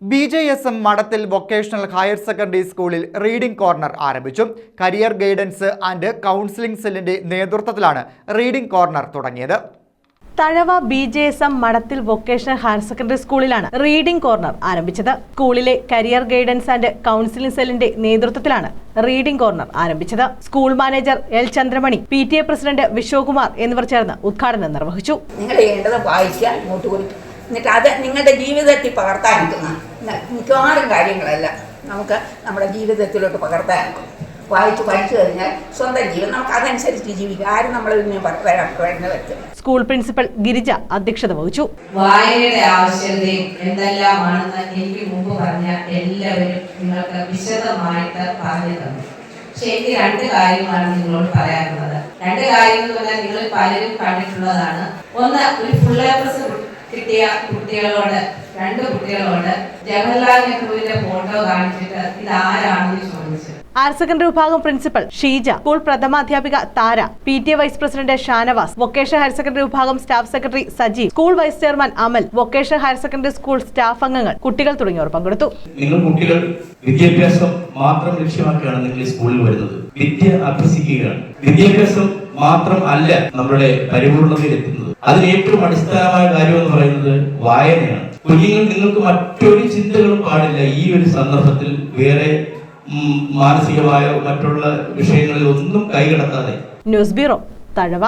B J S M മഠത്തിൽ vocational higher secondary സ്കൂളിൽ reading corner ആരംഭിച്ചു. കരിയർ ഗൈഡൻസ് ആൻഡ് കൗൺസിലിംഗ് സെല്ലിന്റെ നേതൃത്വത്തിലാണ് റീഡിംഗ് കോർണർ തുടങ്ങിയത്. Thazhava B J S M മഠത്തിൽ വൊക്കേഷണൽ ഹയർ സെക്കൻഡറി സ്കൂളിലാണ് റീഡിംഗ് കോർണർ ആരംഭിച്ചത്. സ്കൂളിലെ കരിയർ ഗൈഡൻസ് ആൻഡ് കൗൺസിലിംഗ് സെല്ലിന്റെ നേതൃത്വത്തിലാണ് റീഡിംഗ് കോർണർ ആരംഭിച്ചത്. School manager L Chandramani P T A president Vishwakumar എന്നിവർ ചേർന്ന് ഉദ്ഘാടനം നിർവഹിച്ചു. നിങ്ങൾ എന്നിട്ട് അത് നിങ്ങളുടെ ജീവിതത്തിൽ പകർത്താനിരിക്കുന്ന മിക്കവാറും കാര്യങ്ങളെല്ലാം നമുക്ക് നമ്മുടെ ജീവിതത്തിലോട്ട് പകർത്താനിരിക്കും വായിച്ച് പഠിച്ചു കഴിഞ്ഞാൽ സ്വന്തം ജീവൻ നമുക്ക് അതനുസരിച്ച് ജീവിക്കാം. ആരും നമ്മൾ വരുന്ന സ്കൂൾ പ്രിൻസിപ്പൽ ഗിരിജ അധ്യക്ഷത വഹിച്ചു. വായനയുടെ ആവശ്യകതയും എന്തെല്ലാമാണെന്ന് എനിക്ക് മുമ്പ് പറഞ്ഞ എല്ലാവരും നിങ്ങൾക്ക് വിശദമായിട്ട് പറഞ്ഞു തന്നു. പക്ഷെ എനിക്ക് രണ്ട് കാര്യങ്ങളാണ് നിങ്ങളോട് പറയാനുള്ളത്. രണ്ട് കാര്യങ്ങൾ പറഞ്ഞാൽ നിങ്ങൾ പലരും കണ്ടിട്ടുള്ളതാണ്. ഒന്ന് ഒരു ഫുൾ എ പ്ലസ് കിട്ടിയ കുട്ടികളോട് രണ്ട് കുട്ടികളോട് ജവഹർലാൽ നെഹ്റുവിന്റെ ഫോട്ടോ കാണിച്ചിട്ട് ഇത് ആരാണെന്ന് ചോദിച്ചു. ഹയർ സെക്കൻഡറി വിഭാഗം principal Sheeja school പ്രഥമാധ്യാപിക Thara P T A vice president Shanavas vocation higher secondary വിഭാഗം staff secretary Saji school vice chairman Amal vocation higher secondary school staff അംഗങ്ങൾ കുട്ടികൾ തുടങ്ങിയവർ പങ്കെടുത്തു. നിങ്ങൾ കുട്ടികൾ വിദ്യാഭ്യാസം മാത്രം ലക്ഷ്യമാക്കിയാണ് നിങ്ങൾ സ്കൂളിൽ വരുന്നത് വിദ്യ അഭ്യസിക്കുകയാണ്. വിദ്യാഭ്യാസം മാത്രം അല്ല നമ്മുടെ പരിപൂർണതയിൽ എത്തുന്നത് അതിന് ഏറ്റവും അടിസ്ഥാനമായ കാര്യം വായനയാണ്. കുഞ്ഞുങ്ങൾ നിങ്ങൾക്ക് മറ്റൊരു ചിന്തകളും പാടില്ല. ഈ ഒരു സന്ദർഭത്തിൽ വേറെ മാനസികമായോ മറ്റുള്ള വിഷയങ്ങളിൽ ഒന്നും കൈകടത്താതെ ന്യൂസ് ബ്യൂറോ തഴവ.